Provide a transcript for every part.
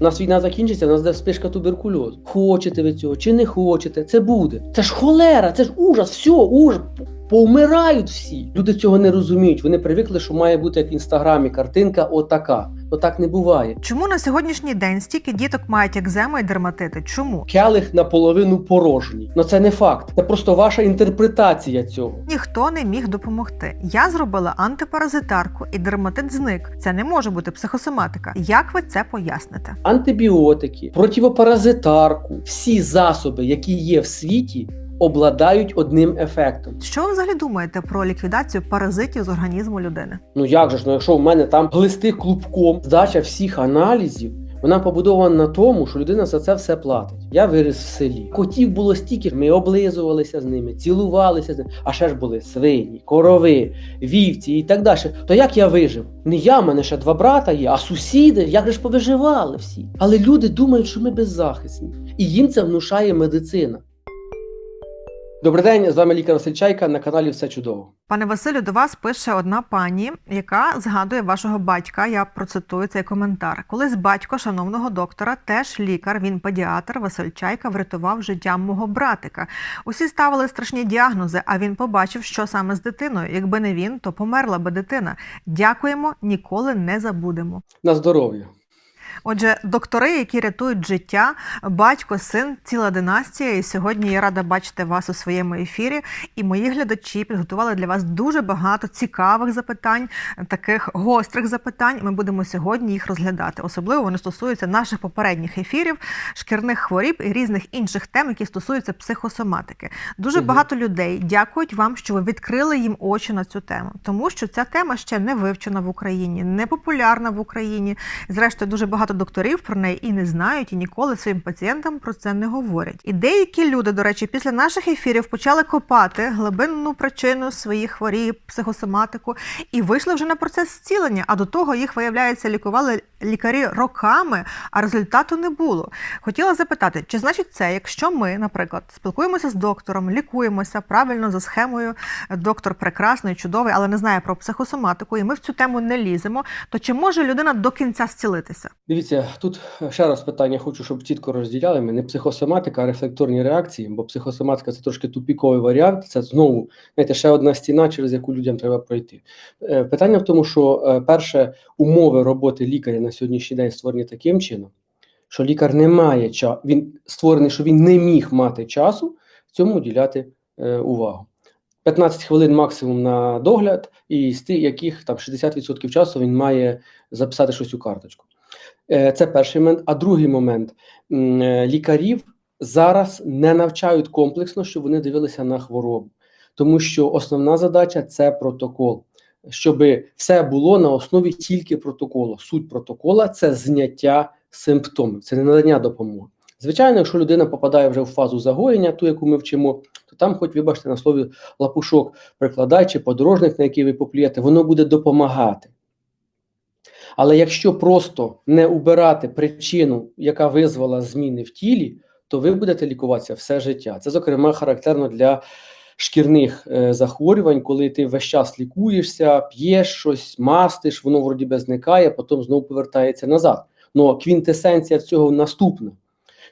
Нас війна закінчиться, у нас де спишка туберкульозу. Хочете ви цього чи не хочете, це буде. Це ж холера, це ж ужас, все, ужас. Повмирають всі. Люди цього не розуміють. Вони привикли, що має бути як в інстаграмі картинка отака. То так не буває. Чому на сьогоднішній день стільки діток мають екземи і дерматити? Чому? Келих наполовину порожній. Ну це не факт. Це просто ваша інтерпретація цього. Ніхто не міг допомогти. Я зробила антипаразитарку і дерматит зник. Це не може бути психосоматика. Як ви це поясните? Антибіотики, противопаразитарку, всі засоби, які є в світі, обладають одним ефектом. Що ви взагалі думаєте про ліквідацію паразитів з організму людини? Ну як же ж, ну якщо в мене там глисти клубком, здача всіх аналізів, вона побудована на тому, що людина за це все платить. Я виріс в селі. Котів було стільки, ми облизувалися з ними, цілувалися з ними. А ще ж були свині, корови, вівці і так далі. То як я вижив? Не я, в мене ще два брата є, а сусіди, як же ж повиживали всі. Але люди думають, що ми беззахисні. І їм це внушає медицина. Добрий день, з вами лікар Василь Чайка на каналі Все чудово. Пане Василю, до вас пише одна пані, яка згадує вашого батька. Я процитую цей коментар. Колись батько шановного доктора, теж лікар, він педіатр Василь Чайка, врятував життя мого братика. Усі ставили страшні діагнози, а він побачив, що саме з дитиною. Якби не він, то померла би дитина. Дякуємо, ніколи не забудемо. На здоров'я. Отже, доктори, які рятують життя, батько, син, ціла династія. І сьогодні я рада бачити вас у своєму ефірі. І мої глядачі підготували для вас дуже багато цікавих запитань, таких гострих запитань. Ми будемо сьогодні їх розглядати. Особливо вони стосуються наших попередніх ефірів, шкірних хворіб і різних інших тем, які стосуються психосоматики. Дуже Мгм. багато людей дякують вам, що ви відкрили їм очі на цю тему, тому що ця тема ще не вивчена в Україні, не популярна в Україні. Зрештою, дуже багато докторів про неї і не знають, і ніколи своїм пацієнтам про це не говорять. І деякі люди, до речі, після наших ефірів почали копати глибинну причину своїх хворіб, психосоматику, і вийшли вже на процес зцілення. А до того їх, виявляється, лікували лікарі роками, а результату не було. Хотіла запитати, чи значить це, якщо ми, наприклад, спілкуємося з доктором, лікуємося правильно за схемою, доктор прекрасний, чудовий, але не знає про психосоматику, і ми в цю тему не ліземо, то чи може людина до кінця зцілитися? Дивіться, тут ще раз питання хочу, щоб чітко розділяли ми не психосоматика, а рефлекторні реакції, бо психосоматика це трошки тупіковий варіант. Це знову знаєте, ще одна стіна, через яку людям треба пройти. Е, Питання в тому, що е, перше умови роботи лікаря на сьогоднішній день створені таким чином, що лікар не має часу, він створений, що він не міг мати часу цьому діляти е, увагу. 15 хвилин максимум на догляд, і з тих, яких там 60% часу він має записати щось у карточку. Е, Це перший момент. А другий момент е, лікарів зараз не навчають комплексно, щоб вони дивилися на хворобу, тому що основна задача це протокол, щоб все було на основі тільки протоколу. Суть протокола це зняття симптомів, це не надання допомоги. Звичайно, якщо людина попадає вже в фазу загоєння, ту, яку ми вчимо, то там, хоч вибачте, на слові лапушок прикладай чи подорожник, на який ви поплюєте, воно буде допомагати. Але якщо просто не убирати причину, яка визвала зміни в тілі, то ви будете лікуватися все життя. Це, зокрема, характерно для шкірних е, захворювань, коли ти весь час лікуєшся, п'єш щось, мастиш, воно вроді би зникає, потім знову повертається назад. Ну квінтесенція цього наступна: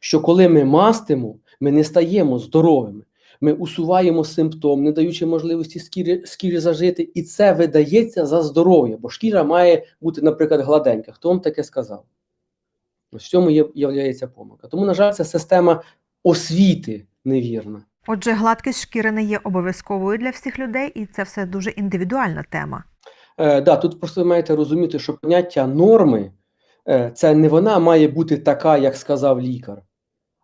що коли ми мастимо, ми не стаємо здоровими. Ми усуваємо симптом, не даючи можливості шкірі, шкірі зажити, і це видається за здоров'я, бо шкіра має бути, наприклад, гладенька. Хто вам таке сказав? Ось в цьому є являється помилка. Тому, на жаль, це система освіти невірна. Отже, гладкість шкіри не є обов'язковою для всіх людей, і це все дуже індивідуальна тема. Е, да, тут просто ви маєте розуміти, що поняття норми е, це не вона має бути така, як сказав лікар.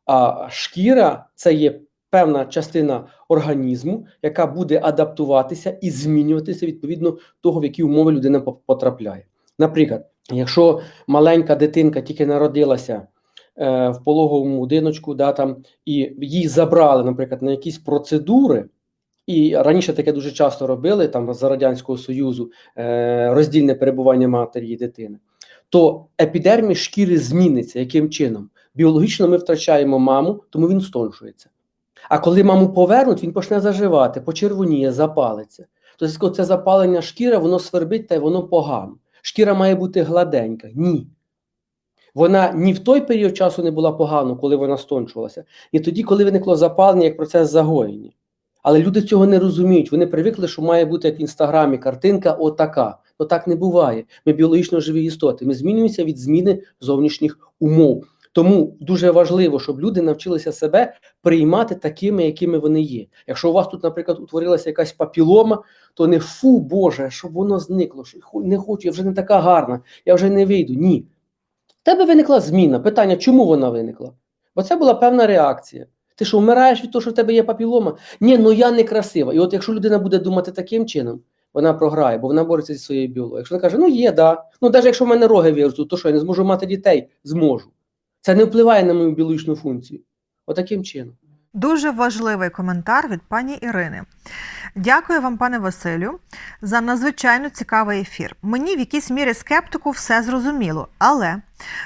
А шкіра це є певна частина організму, яка буде адаптуватися і змінюватися відповідно того, в які умови людина потрапляє. Наприклад, якщо маленька дитинка тільки народилася е, в пологовому будиночку, да, там, і її забрали, наприклад, на якісь процедури, і раніше таке дуже часто робили там за Радянського Союзу е, роздільне перебування матері і дитини, то епідерміс шкіри зміниться. Яким чином? Біологічно ми втрачаємо маму, тому він стоншується. А коли маму повернуть, він почне заживати, почервоніє, запалиться. Тобто, це запалення шкіри, воно свербить та й воно погано. Шкіра має бути гладенька. Ні. Вона ні в той період часу не була погано, коли вона стончувалася, ні тоді, коли виникло запалення як процес загоєння. Але люди цього не розуміють. Вони привикли, що має бути як в інстаграмі картинка отака. Ну так не буває. Ми біологічно живі істоти. Ми змінюємося від зміни зовнішніх умов. Тому дуже важливо, щоб люди навчилися себе приймати такими, якими вони є. Якщо у вас тут, наприклад, утворилася якась папілома, то не фу, Боже, щоб воно зникло. що Не хочу, я вже не така гарна, я вже не вийду. Ні. В тебе виникла зміна. Питання, чому вона виникла? Бо це була певна реакція. Ти що, вмираєш від того, що в тебе є папілома? Ні, ну я не красива. І от якщо людина буде думати таким чином, вона програє, бо вона бореться зі своєю біологією. Якщо вона каже, ну є, да. Ну навіть якщо в мене роги виростуть, то що я не зможу мати дітей? Зможу. Це не впливає на мою біологічну функцію. Отаким чином. Дуже важливий коментар від пані Ірини. Дякую вам, пане Василю, за надзвичайно цікавий ефір. Мені в якійсь мірі скептику все зрозуміло, але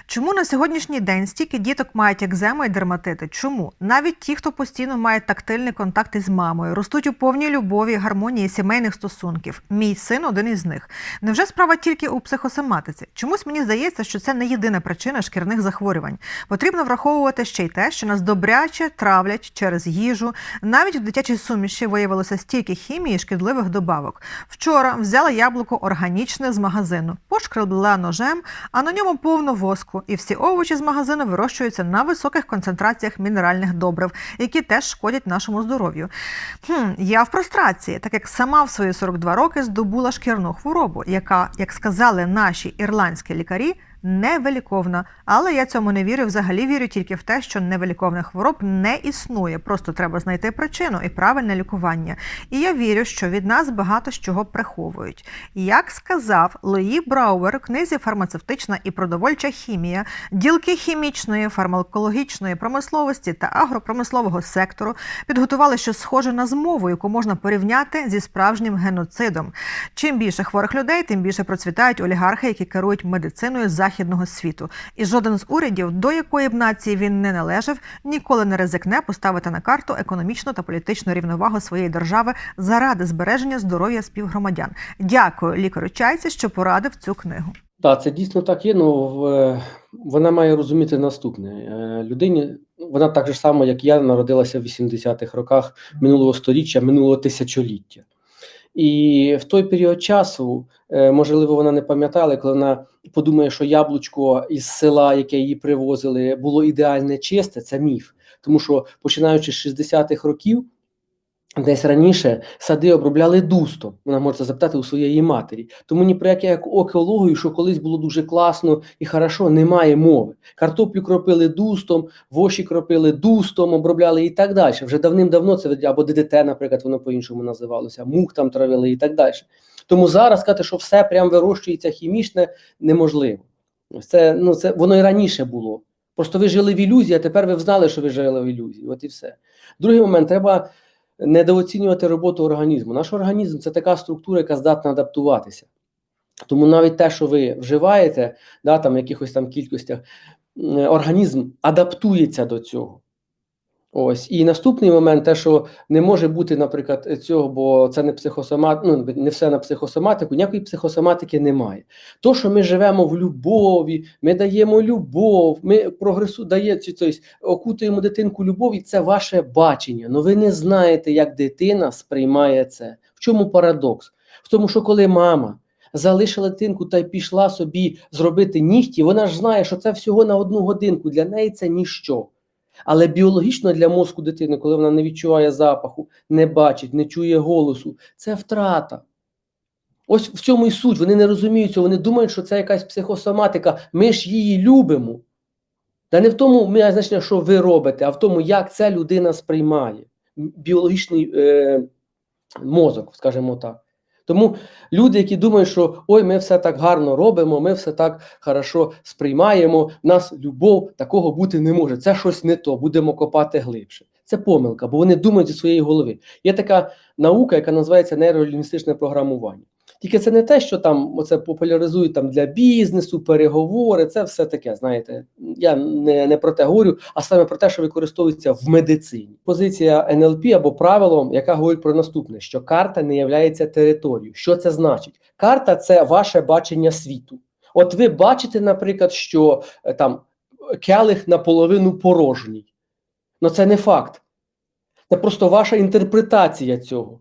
чому на сьогоднішній день стільки діток мають екзему і дерматити? Чому? Навіть ті, хто постійно має тактильний контакт із мамою, ростуть у повній любові гармонії сімейних стосунків. Мій син один із них. Невже справа тільки у психосоматиці? Чомусь мені здається, що це не єдина причина шкірних захворювань. Потрібно враховувати ще й те, що нас добряче травлять через їжу. Навіть в дитячій суміші виявилося стільки хімії і шкідливих добавок. Вчора взяла яблуко органічне з магазину, пошкребла ножем, а на ньому повно воску. І всі овочі з магазину вирощуються на високих концентраціях мінеральних добрив, які теж шкодять нашому здоров'ю. Хм, я в прострації, так як сама в свої 42 роки здобула шкірну хворобу, яка, як сказали наші ірландські лікарі, невиліковна. Але я цьому не вірю. Взагалі вірю тільки в те, що невиліковних хвороб не існує. Просто треба знайти причину і правильне лікування. І я вірю, що від нас багато з чого приховують. Як сказав Луї Брауер у книзі Фармацевтична і продовольча хімія, ділки хімічної, фармакологічної промисловості та агропромислового сектору підготували щось схоже на змову, яку можна порівняти зі справжнім геноцидом. Чим більше хворих людей, тим більше процвітають олігархи, які керують медициною західного світу. І жоден з урядів, до якої б нації він не належав, ніколи не ризикне поставити на карту економічну та політичну рівновагу своєї держави заради збереження здоров'я співгромадян. Дякую лікарю Чайці, що порадив цю книгу. Так, це дійсно так є. Ну вона має розуміти наступне. Е, Людині, вона так же само, як я, народилася в 80-х роках минулого століття, минулого тисячоліття. І в той період часу, е, можливо, вона не пам'ятала, коли вона подумає, що яблучко із села, яке її привозили, було ідеальне чисте, це міф. Тому що починаючи з 60-х років, десь раніше сади обробляли дустом. Вона може це запитати у своєї матері. Тому ні про яке як екологію, що колись було дуже класно і хорошо, немає мови. Картоплю кропили дустом, воші кропили дустом, обробляли і так далі. Вже давним-давно це або ДДТ, наприклад, воно по-іншому називалося, мух там травили і так далі. Тому зараз сказати, що все прям вирощується хімічне, неможливо. Це, ну, це воно і раніше було. Просто ви жили в ілюзії, а тепер ви знали, що ви жили в ілюзії. От і все. Другий момент треба недооцінювати роботу організму. Наш організм це така структура, яка здатна адаптуватися. Тому навіть те, що ви вживаєте, да, там в якихось там кількостях, організм адаптується до цього. Ось і наступний момент, те, що не може бути, наприклад, цього, бо це не психосомат, ну не все на психосоматику, ніякої психосоматики немає. То, що ми живемо в любові, ми даємо любов, ми прогресу дає тобто, окутуємо дитинку любові, це ваше бачення. але ви не знаєте, як дитина сприймає це. В чому парадокс? В тому, що коли мама залишила дитинку та й пішла собі зробити нігті, вона ж знає, що це всього на одну годинку. Для неї це ніщо. Але біологічно для мозку дитини, коли вона не відчуває запаху, не бачить, не чує голосу, це втрата. Ось в цьому і суть. Вони не розуміють цього, вони думають, що це якась психосоматика. Ми ж її любимо. Та не в тому значення, що ви робите, а в тому, як ця людина сприймає біологічний е, мозок, скажімо так. Тому люди, які думають, що ой, ми все так гарно робимо, ми все так хорошо сприймаємо, нас любов такого бути не може. Це щось не то, будемо копати глибше. Це помилка, бо вони думають зі своєї голови. Є така наука, яка називається нейролінгвістичне програмування. Тільки це не те, що там оце популяризують там для бізнесу, переговори, це все таке. Знаєте, я не, не про те говорю, а саме про те, що використовується в медицині. Позиція НЛП або правило, яка говорить про наступне: що карта не є територією. Що це значить? Карта це ваше бачення світу. От ви бачите, наприклад, що е, там келих наполовину порожній. Ну це не факт. Це просто ваша інтерпретація цього.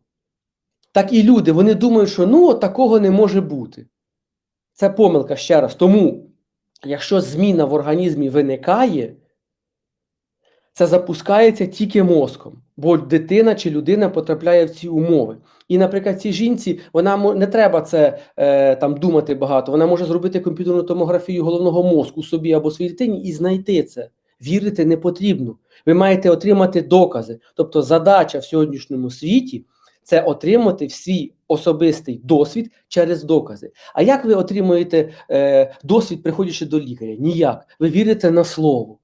Так і люди, вони думають, що ну такого не може бути. Це помилка ще раз. Тому, якщо зміна в організмі виникає, це запускається тільки мозком, бо дитина чи людина потрапляє в ці умови. І, наприклад, цій жінці вона не треба це е, там думати багато. Вона може зробити комп'ютерну томографію головного мозку собі або своїй дитині і знайти це. Вірити не потрібно. Ви маєте отримати докази. Тобто, задача в сьогоднішньому світі це отримати свій особистий досвід через докази. А як ви отримуєте е, досвід, приходячи до лікаря? Ніяк. Ви вірите на слово.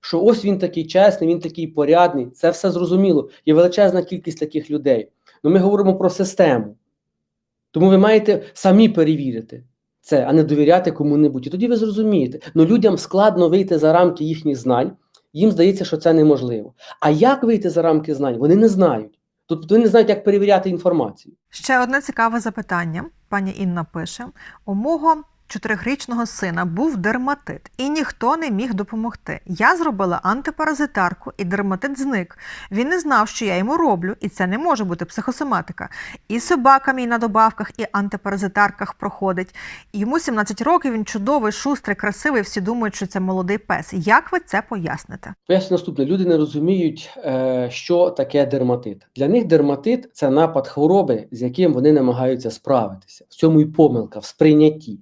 Що ось він такий чесний, він такий порядний, це все зрозуміло. Є величезна кількість таких людей. Ну ми говоримо про систему. Тому ви маєте самі перевірити це, а не довіряти кому-небудь. І тоді ви зрозумієте. Ну людям складно вийти за рамки їхніх знань, їм здається, що це неможливо. А як вийти за рамки знань? Вони не знають. Тобто вони не знають, як перевіряти інформацію. Ще одне цікаве запитання. Пані Інна пише: у мого чотирирічного сина був дерматит, і ніхто не міг допомогти. Я зробила антипаразитарку, і дерматит зник. Він не знав, що я йому роблю, і це не може бути психосоматика. І собака мій на добавках, і антипаразитарках проходить. Йому 17 років, він чудовий, шустрий, красивий. Всі думають, що це молодий пес. Як ви це поясните? Поясню наступне: люди не розуміють, е, що таке дерматит. Для них дерматит це напад хвороби, з яким вони намагаються справитися. В цьому і помилка в сприйнятті.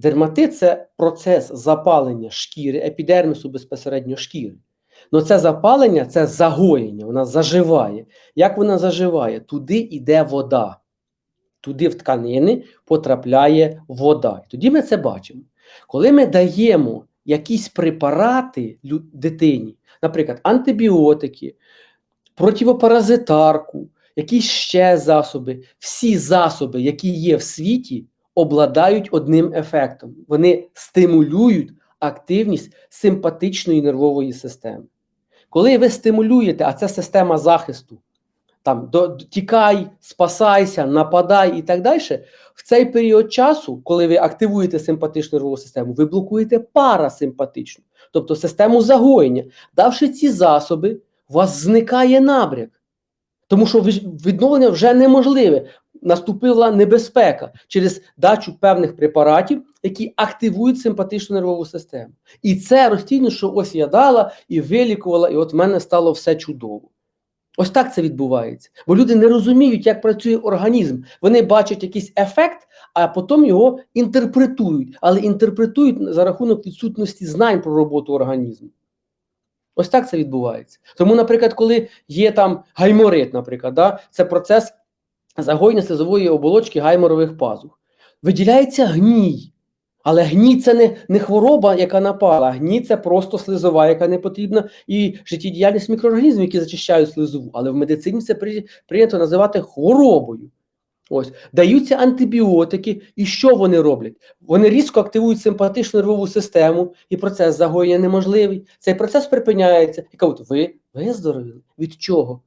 Дерматит це процес запалення шкіри, епідермісу безпосередньо шкіри. Но це запалення це загоєння, вона заживає. Як вона заживає? Туди йде вода. Туди в тканини потрапляє вода. І тоді ми це бачимо. Коли ми даємо якісь препарати дитині, наприклад, антибіотики, противопаразитарку, якісь ще засоби, всі засоби, які є в світі, обладають одним ефектом. Вони стимулюють активність симпатичної нервової системи. Коли ви стимулюєте, а це система захисту, там до, тікай, спасайся, нападай і так далі, в цей період часу, коли ви активуєте симпатичну нервову систему, ви блокуєте парасимпатичну, тобто систему загоєння. Давши ці засоби, у вас зникає набряк. Тому що відновлення вже неможливе. Наступила небезпека через дачу певних препаратів, які активують симпатичну нервову систему. І це розцінює, що ось я дала і вилікувала, і от в мене стало все чудово. Ось так це відбувається. Бо люди не розуміють, як працює організм. Вони бачать якийсь ефект, а потім його інтерпретують, але інтерпретують за рахунок відсутності знань про роботу організму. Ось так це відбувається. Тому, наприклад, коли є там гайморит, наприклад, да, це процес загоєння слизової оболочки гайморових пазух. Виділяється гній. Але гній це не, не хвороба, яка напала, гній це просто слизова, яка не потрібна, і життєдіяльність мікроорганізмів, які зачищають слизову. Але в медицині це при, прийнято називати хворобою. Ось даються антибіотики, і що вони роблять? Вони різко активують симпатичну нервову систему, і процес загоєння неможливий. Цей процес припиняється. І кажуть, ви виздоровіли? Від чого?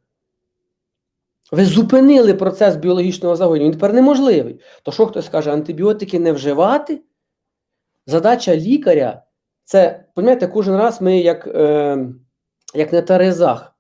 Ви зупинили процес біологічного загоєння, він тепер неможливий. То що хтось каже, антибіотики не вживати? Задача лікаря це, розумієте, кожен раз ми як, е, як на терезах.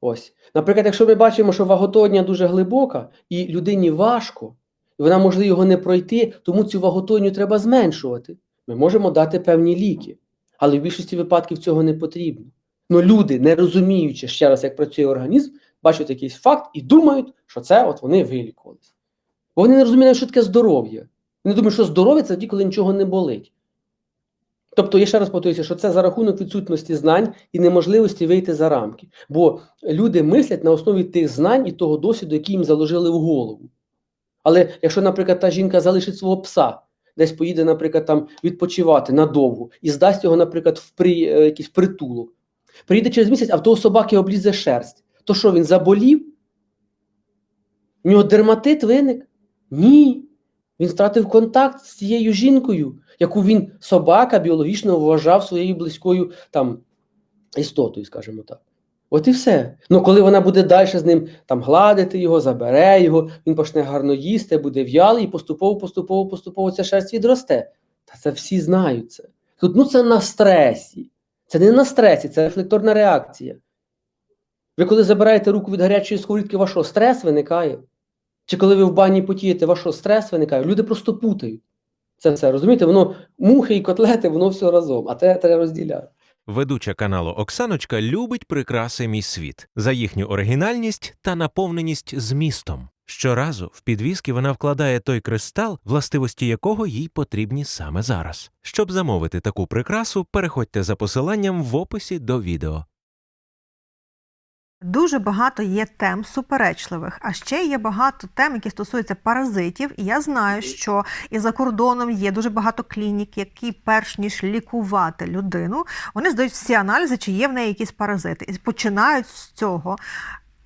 Ось. Наприклад, якщо ми бачимо, що ваготодня дуже глибока, і людині важко, і вона може його не пройти, тому цю ваготодню треба зменшувати. Ми можемо дати певні ліки, але в більшості випадків цього не потрібно. Ну люди, не розуміючи ще раз, як працює організм, бачать якийсь факт і думають, що це от вони вилікувалися. Бо вони не розуміють, що таке здоров'я. Вони думають, що здоров'я це тоді, коли нічого не болить. Тобто, я ще раз повторюся, що це за рахунок відсутності знань і неможливості вийти за рамки. Бо люди мислять на основі тих знань і того досвіду, який їм заложили в голову. Але якщо, наприклад, та жінка залишить свого пса, десь поїде, наприклад, там відпочивати надовго і здасть його, наприклад, в при, е, якийсь притулок, приїде через місяць, а в того собаки облізе шерсть, то що він заболів? У нього дерматит виник? Ні. Він втратив контакт з цією жінкою, яку він собака біологічно вважав своєю близькою там істотою, скажімо так. От і все. Ну, коли вона буде далі з ним там гладити його, забере його, він почне гарно їсти, буде в'ялий, і поступово, поступово, поступово ця шерсть відросте. Та це всі знають це. Тут ну це на стресі. Це не на стресі, це рефлекторна реакція. Ви коли забираєте руку від гарячої сковорідки, ваш що, стрес виникає? Чи коли ви в бані потієте, ваш стрес виникає? Люди просто путають. Це все, розумієте? Воно мухи і котлети, воно все разом, а те треба розділяти. Ведуча каналу Оксаночка любить прикраси Мій світ за їхню оригінальність та наповненість змістом. Щоразу в підвіски вона вкладає той кристал, властивості якого їй потрібні саме зараз. Щоб замовити таку прикрасу, переходьте за посиланням в описі до відео. Дуже багато є тем суперечливих, а ще є багато тем, які стосуються паразитів. І я знаю, що і за кордоном є дуже багато клінік, які, перш ніж лікувати людину, вони здають всі аналізи, чи є в неї якісь паразити, і починають з цього.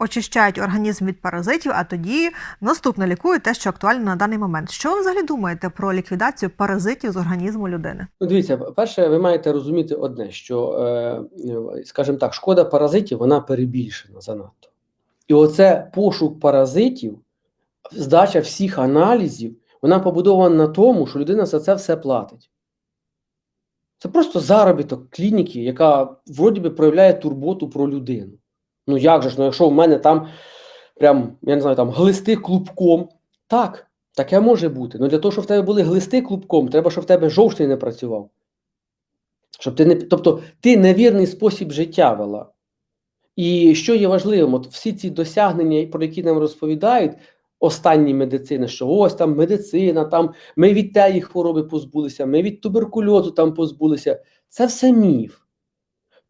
Очищають організм від паразитів, а тоді наступне лікують те, що актуально на даний момент. Що ви взагалі думаєте про ліквідацію паразитів з організму людини? Ну, дивіться, перше, ви маєте розуміти одне, що, е, скажімо так, шкода паразитів вона перебільшена занадто. І оце пошук паразитів, здача всіх аналізів, вона побудована на тому, що людина за це все платить. Це просто заробіток клініки, яка вроді би проявляє турботу про людину. Ну як же ж, ну якщо в мене там прям, я не знаю, там глисти клубком, так, таке може бути. Ну для того, щоб в тебе були глисти клубком, треба, щоб в тебе жовчний не працював. Щоб ти не, тобто ти невірний спосіб життя вела. І що є важливим, от всі ці досягнення, про які нам розповідають останні медицини, що ось там медицина, там ми від тієї хвороби позбулися, ми від туберкульозу там позбулися. Це все міф.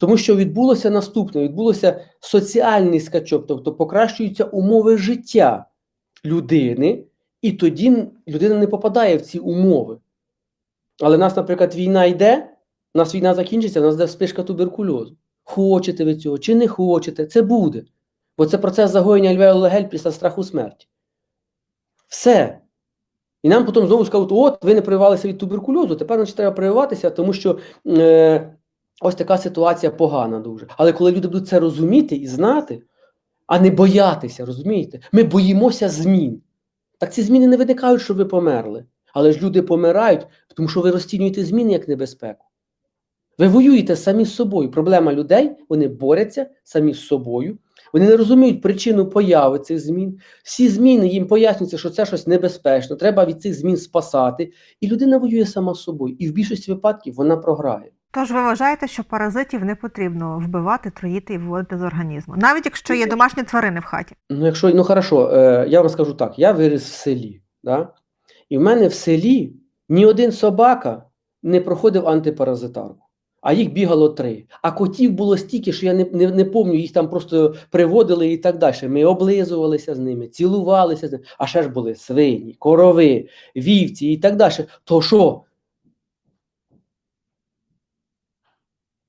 Тому що відбулося наступне: відбулося соціальний скачок, тобто покращуються умови життя людини, і тоді людина не попадає в ці умови. Але в нас, наприклад, війна йде, у нас війна закінчиться, у нас йде спишка туберкульозу. Хочете ви цього чи не хочете, це буде. Бо це процес загоєння альвеолу легель після страху смерті. Все. І нам потім знову скажуть, от ви не прививалися від туберкульозу, тепер значить, треба прививатися, тому що е, ось така ситуація погана дуже. Але коли люди будуть це розуміти і знати, а не боятися, розумієте? Ми боїмося змін. Так ці зміни не виникають, щоб ви померли. Але ж люди помирають, тому що ви розцінюєте зміни як небезпеку. Ви воюєте самі з собою. Проблема людей, вони борються самі з собою. Вони не розуміють причину появи цих змін. Всі зміни їм пояснюються, що це щось небезпечно, треба від цих змін спасати. І людина воює сама з собою. І в більшості випадків вона програє. Тож ви вважаєте, що паразитів не потрібно вбивати, троїти і виводити з організму, навіть якщо є домашні тварини в хаті. Ну, якщо, ну хорошо, е, я вам скажу так: я виріс в селі, да? і в мене в селі ні один собака не проходив антипаразитарку. А їх бігало три. А котів було стільки, що я не, не, не пам'ятаю, їх там просто приводили і так далі. Ми облизувалися з ними, цілувалися з ними. А ще ж були свині, корови, вівці і так далі. То що?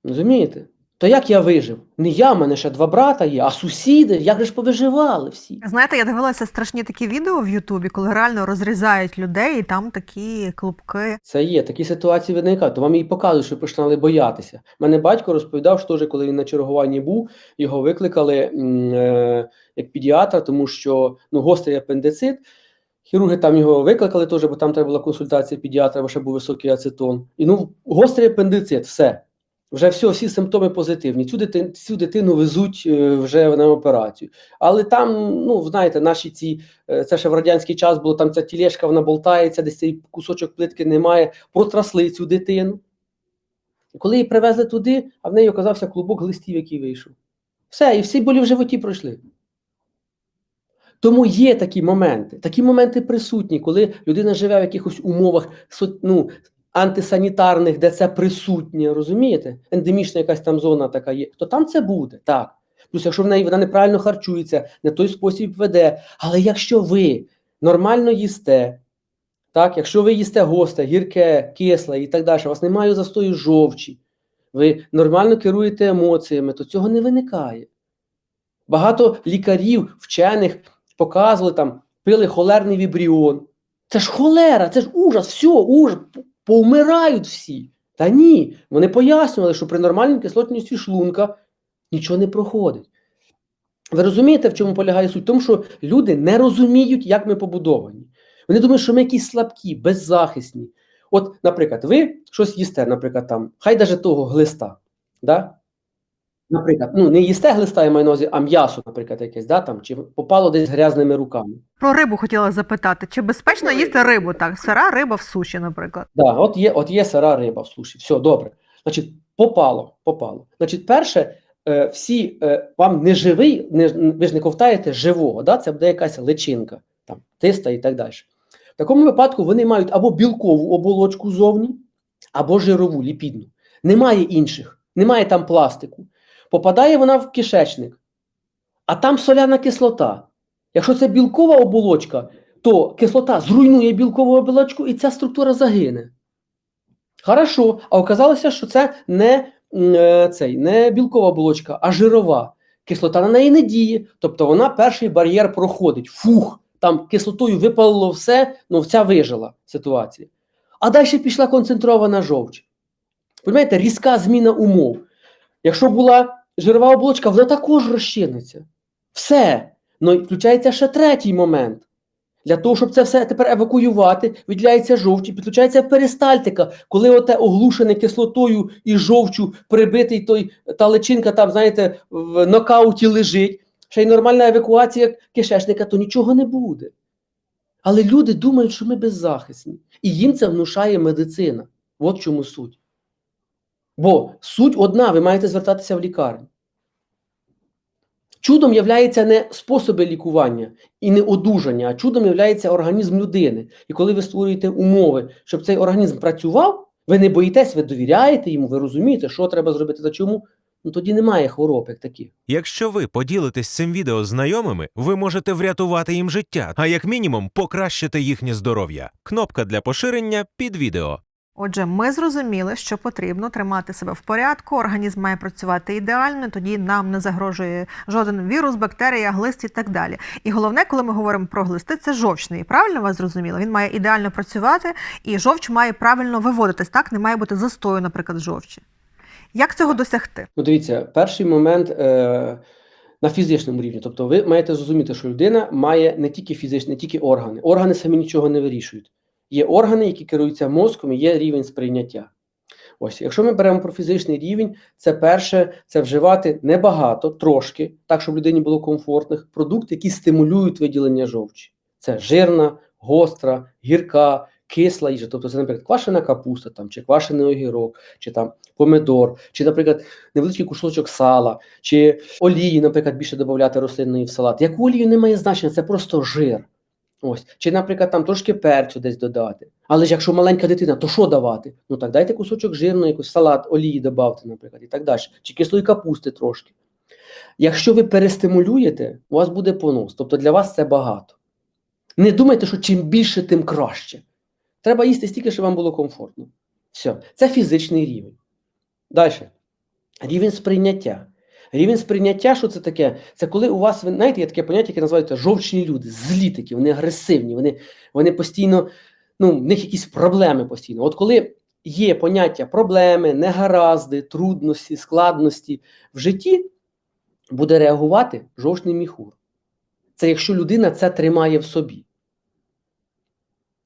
Розумієте? То як я вижив? Не я, в мене ще два брата є, а сусіди, як же ж повиживали всі? Знаєте, я дивилася страшні такі відео в Ютубі, коли реально розрізають людей, і там такі клубки. Це є, такі ситуації виникають, то вам і показують, що починали боятися. Мене батько розповідав, що теж, коли він на чергуванні був, його викликали е, як педіатра, тому що ну, гострий апендицит. Хірурги там його викликали теж, бо там треба була консультація педіатра, бо ще був високий ацетон. І ну, гострий апендицит, все. Вже все, всі симптоми позитивні. Цю дитину, цю дитину везуть е, вже на операцію. Але там, ну знаєте, наші ці е, це ще в радянський час було там ця тілешка, вона болтається, десь цей кусочок плитки немає. Протрасли цю дитину. Коли її привезли туди, а в неї оказався клубок глистів, який вийшов. Все, і всі болі в животі пройшли. Тому є такі моменти. Такі моменти присутні, коли людина живе в якихось умовах ну, антисанітарних, де це присутнє, розумієте? Ендемічна якась там зона така є, то там це буде, так. Плюс, якщо в неї вона неправильно харчується, не той спосіб веде. Але якщо ви нормально їсте, так, якщо ви їсте госте, гірке, кисле і так далі, у вас немає застою жовчі, ви нормально керуєте емоціями, то цього не виникає. Багато лікарів, вчених показували там, пили холерний вібріон. Це ж холера, це ж ужас, все, ужас, повмирають всі. Та ні, вони пояснювали, що при нормальній кислотності шлунка нічого не проходить. Ви розумієте, в чому полягає суть? Тому, що люди не розуміють, як ми побудовані. Вони думають, що ми якісь слабкі, беззахисні. От, наприклад, ви щось їсте, наприклад, там, хай даже того глиста. Да? Наприклад, ну не їсте глиста, я маю на увазі, а м'ясо, наприклад, якесь, да, там, чи попало десь грязними руками. Про рибу хотіла запитати, чи безпечно їсти рибу? Так, сира риба в суші, наприклад. Да, от є, от є сира риба в суші. Все, добре. Значить, попало, попало. Значить, перше, е, всі е, вам не живий, не, ви ж не ковтаєте живого, да? це буде якась личинка, там, тиста і так далі. В такому випадку вони мають або білкову оболочку зовні, або жирову, ліпідну. Немає інших, немає там пластику. Попадає вона в кишечник, а там соляна кислота. Якщо це білкова оболочка, то кислота зруйнує білкову оболочку і ця структура загине. Хорошо, а оказалося, що це не, е, цей, не білкова оболочка, а жирова. Кислота на неї не діє, тобто вона перший бар'єр проходить. Фух, там кислотою випалило все, ну вся вижила ситуація. А далі пішла концентрована жовч. Понимаєте, різка зміна умов. Якщо була жирова оболочка, вона також розчиниться. Все. Ну і включається ще третій момент. Для того, щоб це все тепер евакуювати, виділяється жовч і підключається перистальтика, коли оте оглушене кислотою і жовчу прибитий той та личинка там, знаєте, в нокауті лежить, ще й нормальна евакуація кишечника, то нічого не буде. Але люди думають, що ми беззахисні. І їм це внушає медицина. От чому суть. Бо суть одна, ви маєте звертатися в лікарню. Чудом являється не способи лікування і не одужання, а чудом являється організм людини. І коли ви створюєте умови, щоб цей організм працював, ви не боїтесь, ви довіряєте йому, ви розумієте, що треба зробити та чому, ну тоді немає хвороб як таких. Якщо ви поділитесь цим відео знайомими, ви можете врятувати їм життя, а як мінімум покращити їхнє здоров'я. Кнопка для поширення під відео. Отже, ми зрозуміли, що потрібно тримати себе в порядку, організм має працювати ідеально, тоді нам не загрожує жоден вірус, бактерія, глист і так далі. І головне, коли ми говоримо про глисти, це жовчний. Правильно вас зрозуміло? Він має ідеально працювати, і жовч має правильно виводитись. Так не має бути застою, наприклад, жовчі. Як цього досягти? Ну, дивіться, перший момент е, на фізичному рівні. Тобто, ви маєте зрозуміти, що людина має не тільки фізичні, не тільки органи. Органи самі нічого не вирішують. Є органи, які керуються мозком, і є рівень сприйняття. Ось, якщо ми беремо про фізичний рівень, це перше, це вживати небагато, трошки, так, щоб людині було комфортних, продукти, які стимулюють виділення жовчі. Це жирна, гостра, гірка, кисла їжа. Тобто, це, наприклад, квашена капуста, там, чи квашений огірок, чи там помидор, чи, наприклад, невеличкий кусочок сала, чи олії, наприклад, більше додати рослинної в салат. Яку олію не має значення, це просто жир. Ось. Чи, наприклад, там трошки перцю десь додати. Але ж якщо маленька дитина, то що давати? Ну так дайте кусочок жирної, якийсь салат, олії додавте, наприклад, і так далі. Чи кислої капусти трошки. Якщо ви перестимулюєте, у вас буде понос. Тобто для вас це багато. Не думайте, що чим більше, тим краще. Треба їсти стільки, щоб вам було комфортно. Все, це фізичний рівень. Далі. Рівень сприйняття. Рівень сприйняття, що це таке? Це коли у вас, ви знаєте, є таке поняття, яке називається жовчні люди, злі такі, вони агресивні, вони, вони постійно, ну, в них якісь проблеми постійно. От коли є поняття проблеми, негаразди, трудності, складності в житті, буде реагувати жовчний міхур. Це якщо людина це тримає в собі.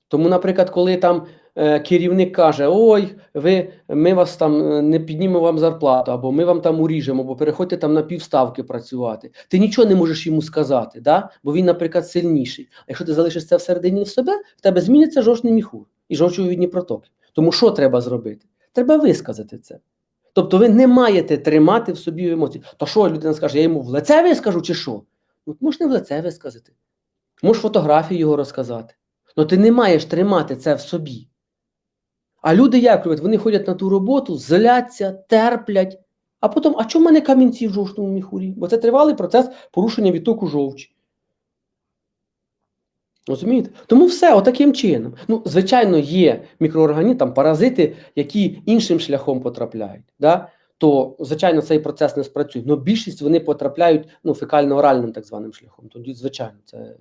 Тому, наприклад, коли там керівник каже: Ой, ви, ми вас там е, не піднімемо вам зарплату, або ми вам там уріжемо, або переходьте там на півставки працювати. Ти нічого не можеш йому сказати, да? бо він, наприклад, сильніший. А якщо ти залишиш це всередині в себе, в тебе зміниться жовчний міхур і жовчовідні протоки. Тому що треба зробити? Треба висказати це. Тобто ви не маєте тримати в собі емоції. То що людина скаже, я йому в лице вискажу чи що? Ну, можеш не в лице висказати. Можеш фотографію його розказати. Ну ти не маєш тримати це в собі. А люди як роблять? Вони ходять на ту роботу, зляться, терплять, а потім, а чому в мене камінці в жовчному міхурі? Бо це тривалий процес порушення відтоку жовчі. Розумієте? Тому все отаким чином. Ну, звичайно, є мікроорганізми, там паразити, які іншим шляхом потрапляють. Да? То, звичайно, цей процес не спрацює. Але більшість вони потрапляють ну, фекально-оральним так званим шляхом. Тоді, звичайно, це,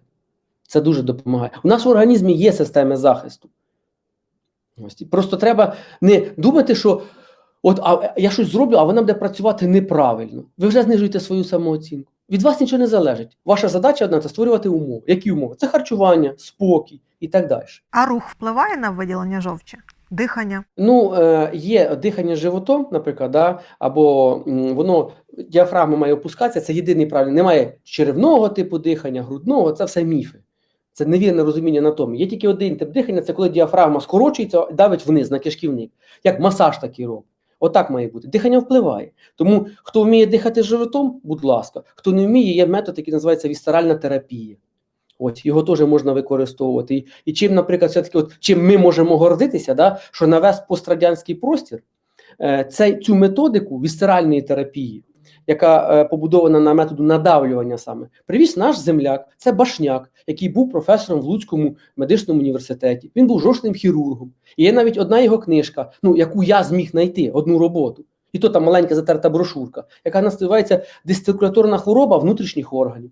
це дуже допомагає. У нас в організмі є системи захисту. Ось. Просто треба не думати, що от а я щось зроблю, а вона буде працювати неправильно. Ви вже знижуєте свою самооцінку. Від вас нічого не залежить. Ваша задача одна це створювати умови. Які умови? Це харчування, спокій і так далі. А рух впливає на виділення жовчі? дихання. Ну, е, є дихання животом, наприклад, да, або м, воно діафрагма має опускатися, це єдиний правильний. Немає черевного типу дихання, грудного, це все міфи. Це невірне розуміння анатомії. Є тільки один тип дихання, це коли діафрагма скорочується, давить вниз на кишківник. Як масаж такий робить. Отак має бути. Дихання впливає. Тому хто вміє дихати животом, будь ласка. Хто не вміє, є метод, який називається вісцеральна терапія. От його теж можна використовувати. І, і чим, наприклад, все-таки, от, чим ми можемо гордитися, да, що на весь пострадянський простір е, цей, цю методику вісцеральної терапії, яка е, побудована на методу надавлювання саме, привіз наш земляк, це Башняк, який був професором в Луцькому медичному університеті. Він був жорстким хірургом. І є навіть одна його книжка, ну яку я зміг знайти, одну роботу. І то там маленька затерта брошурка, яка називається дистиркуляторна хвороба внутрішніх органів.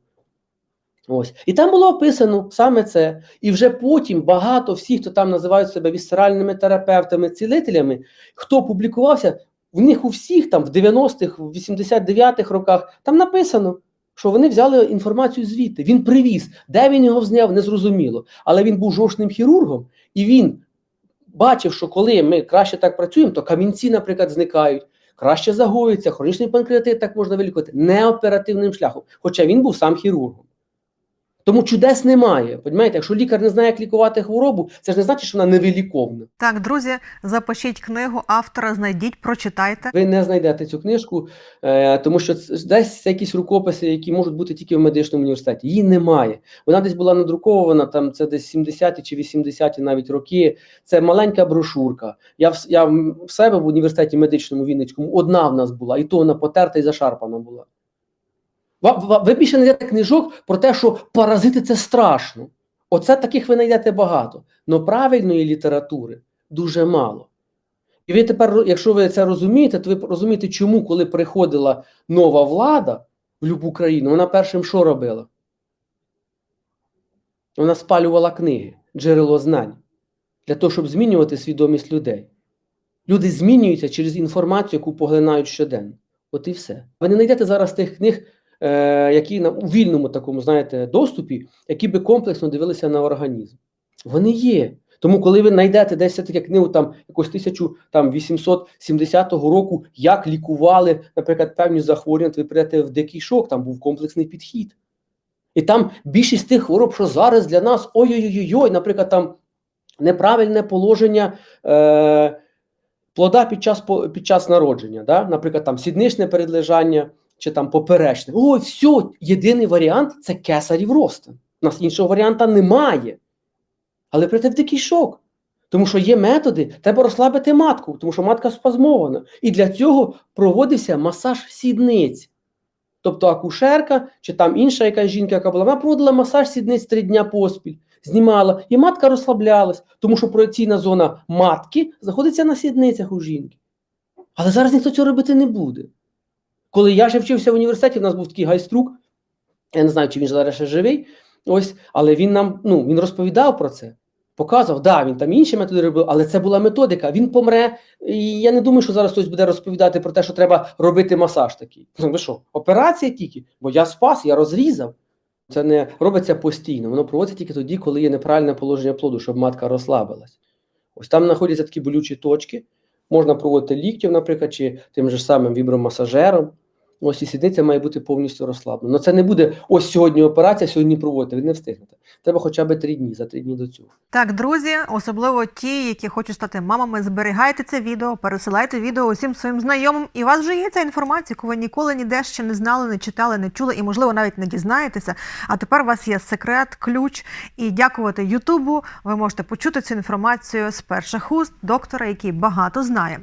Ось. І там було описано саме це. І вже потім багато всіх, хто там називають себе вісцеральними терапевтами, цілителями, хто публікувався, в них у всіх там в 90-х, в 89-х роках там написано, що вони взяли інформацію звідти. Він привіз, де він його зняв, незрозуміло. Але він був жорстним хірургом, і він бачив, що коли ми краще так працюємо, то камінці, наприклад, зникають. Краще загоюється, хронічний панкреатит так можна вилікувати неоперативним шляхом. Хоча він був сам хірургом. Тому чудес немає. Понімаєте, якщо лікар не знає, як лікувати хворобу, це ж не значить, що вона невиліковна. Так, друзі, запишіть книгу автора, знайдіть, прочитайте. Ви не знайдете цю книжку, е, тому що десь це якісь рукописи, які можуть бути тільки в медичному університеті. Її немає. Вона десь була надрукована, там це десь 70-ті чи 80-ті навіть роки. Це маленька брошурка. Я в, я в себе в університеті медичному Вінницькому одна в нас була, і то вона потерта і зашарпана була. Ви більше не знайдете книжок про те, що паразити це страшно. Оце таких ви знайдете багато. Но правильної літератури дуже мало. І ви тепер, якщо ви це розумієте, то ви розумієте, чому, коли приходила нова влада в любу країну, вона першим що робила? Вона спалювала книги, джерело знань, для того, щоб змінювати свідомість людей. Люди змінюються через інформацію, яку поглинають щоденно. От і все. Ви не знайдете зараз тих книг, які на у вільному такому, знаєте, доступі, які би комплексно дивилися на організм. Вони є. Тому, коли ви знайдете десь таке книгу там якось 1870 року, як лікували, наприклад, певні захворювання, то ви прийдете в дикий шок, там був комплексний підхід. І там більшість тих хвороб, що зараз для нас ой-ой-ой, наприклад, там неправильне положення е, плода під час, під час народження, да? наприклад, там сідничне передлежання чи там поперечне. Ой, все, єдиний варіант це кесарів розтин. У нас іншого варіанта немає. Але прийти в дикий шок. Тому що є методи, треба розслабити матку, тому що матка спазмована. І для цього проводився масаж сідниць. Тобто акушерка чи там інша якась жінка, яка була, вона проводила масаж сідниць три дня поспіль, знімала, і матка розслаблялась, тому що проекційна зона матки знаходиться на сідницях у жінки. Але зараз ніхто цього робити не буде. Коли я ще вчився в університеті, в нас був такий гайструк, я не знаю, чи він зараз ще живий, ось, але він нам ну, він розповідав про це. Показував, да, він там інші методи робив, але це була методика. Він помре. І я не думаю, що зараз хтось буде розповідати про те, що треба робити масаж такий. Ну, ви що, операція тільки? Бо я спас, я розрізав. Це не робиться постійно. Воно проводиться тільки тоді, коли є неправильне положення плоду, щоб матка розслабилась. Ось там знаходяться такі болючі точки. Можна проводити ліктів, наприклад, чи тим же самим вібромасажером. Ось і сідниця має бути повністю розслаблена. Ну це не буде ось сьогодні операція, сьогодні проводити. Ви не встигнете. Треба хоча б три дні, за три дні до цього. Так, друзі, особливо ті, які хочуть стати мамами, зберігайте це відео, пересилайте відео усім своїм знайомим. І у вас вже є ця інформація, яку ви ніколи ніде ще не знали, не читали, не чули, і, можливо, навіть не дізнаєтеся. А тепер у вас є секрет, ключ. І дякувати Ютубу. Ви можете почути цю інформацію з перших уст доктора, який багато знає.